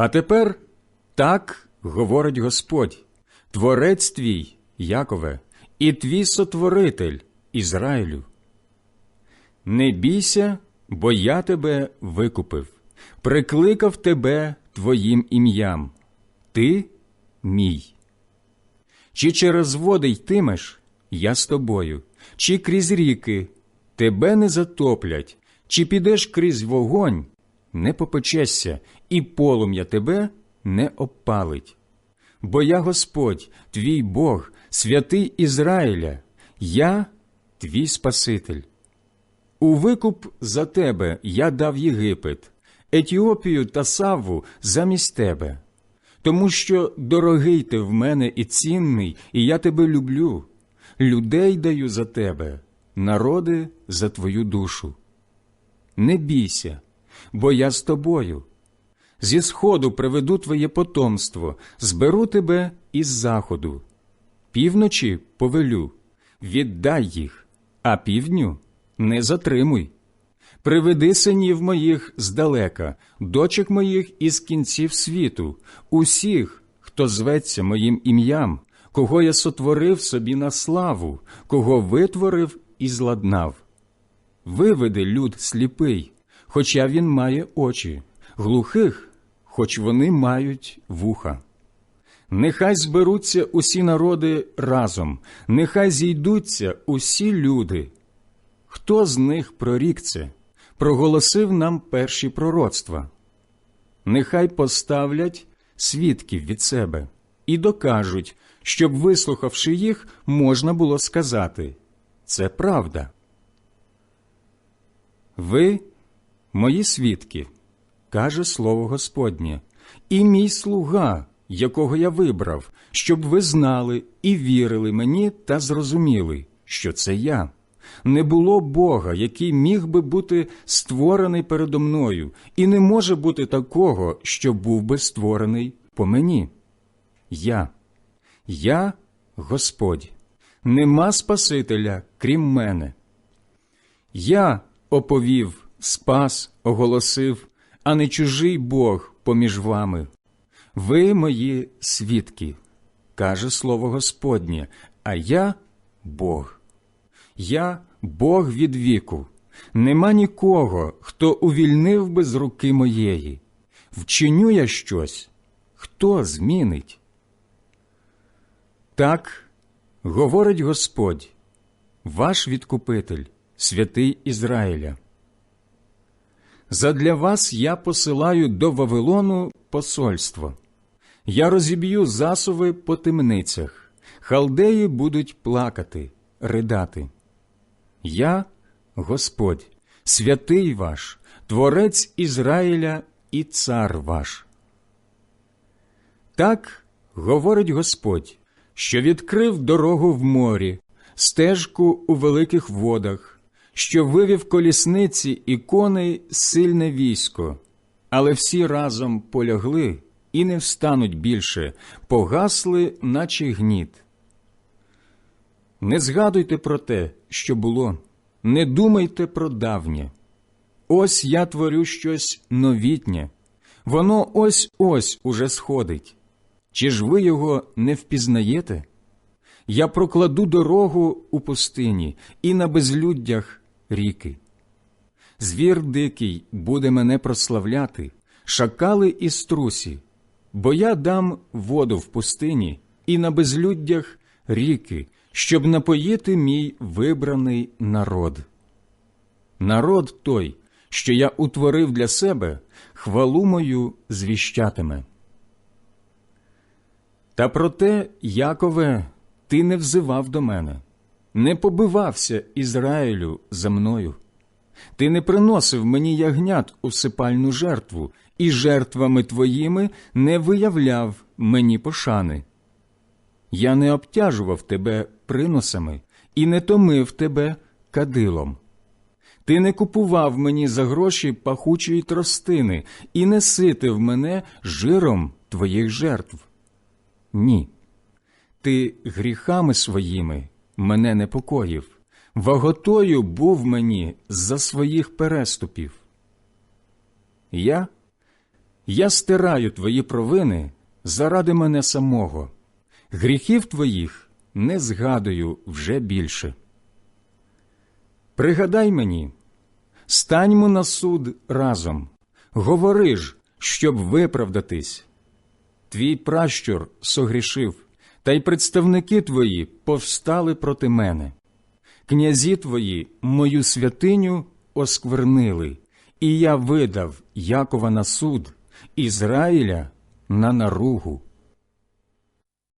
А тепер так говорить Господь, Творець твій, Якове, і твій сотворитель Ізраїлю. Не бійся, бо я тебе викупив, прикликав тебе твоїм ім'ям. Ти мій. Чи через води йтимеш, я з тобою, чи крізь ріки тебе не затоплять, чи підеш крізь вогонь, не попечешся, і полум'я тебе не обпалить. Бо я Господь, твій Бог, святий Ізраїля, я твій Спаситель. У викуп за тебе я дав Єгипет, Етіопію та Савву замість тебе, тому що дорогий ти в мене і цінний, і я тебе люблю, людей даю за тебе, народи за твою душу. Не бійся, бо я з тобою. Зі сходу приведу твоє потомство, зберу тебе із заходу. Півночі повелю, віддай їх, а півдню не затримуй. Приведи синів моїх здалека, дочок моїх із кінців світу, усіх, хто зветься моїм ім'ям, кого я сотворив собі на славу, кого витворив і зладнав. Виведи люд сліпий, хоча він має очі, глухих, хоч вони мають вуха. Нехай зберуться усі народи разом, нехай зійдуться усі люди. Хто з них прорік це, проголосив нам перші пророцтва? Нехай поставлять свідків від себе і докажуть, щоб, вислухавши їх, можна було сказати це правда. Ви мої свідки, каже слово Господнє, і мій слуга, якого я вибрав, щоб ви знали і вірили мені та зрозуміли, що це я. Не було Бога, який міг би бути створений передо мною, і не може бути такого, що був би створений по мені. Я, я Господь, нема Спасителя, крім мене. Я оповів, спас, оголосив, а не чужий Бог поміж вами. Ви мої свідки, каже слово Господнє, а я Бог. Я Бог від віку. Нема нікого, хто увільнив би з руки моєї. Вчиню я щось, хто змінить? Так говорить Господь, ваш відкупитель, святий Ізраїля. Задля вас я посилаю до Вавилону посольство. Я розіб'ю засуви по темницях, халдеї будуть плакати, ридати. Я Господь, святий ваш, Творець Ізраїля і цар ваш. Так говорить Господь, що відкрив дорогу в морі, стежку у великих водах, що вивів колісниці і коней сильне військо, але всі разом полягли і не встануть більше, погасли, наче гніт. Не згадуйте про те, що було, не думайте про давнє. Ось я творю щось новітнє, воно ось ось уже сходить. Чи ж ви його не впізнаєте? Я прокладу дорогу у пустині і на безлюддях ріки. Звір дикий буде мене прославляти, шакали і струсі, бо я дам воду в пустині і на безлюддях ріки, щоб напоїти мій вибраний народ. Народ той, що я утворив для себе, хвалу мою звіщатиме. Та проте, Якове, ти не взивав до мене, не побивався Ізраїлю за мною. Ти не приносив мені ягнят у сипальну жертву, і жертвами твоїми не виявляв мені пошани. Я не обтяжував тебе приносами і не томив тебе кадилом. Ти не купував мені за гроші пахучої тростини і не ситив мене жиром твоїх жертв. Ні. Ти гріхами своїми мене непокоїв, ваготою був мені за своїх переступів. Я Я стираю твої провини заради мене самого, гріхів твоїх не згадую вже більше. Пригадай мені, станьмо на суд разом, говори ж, щоб виправдатись. Твій пращур согрішив, та й представники твої повстали проти мене. Князі твої мою святиню осквернили, і я видав Якова на суд, Ізраїля на наругу.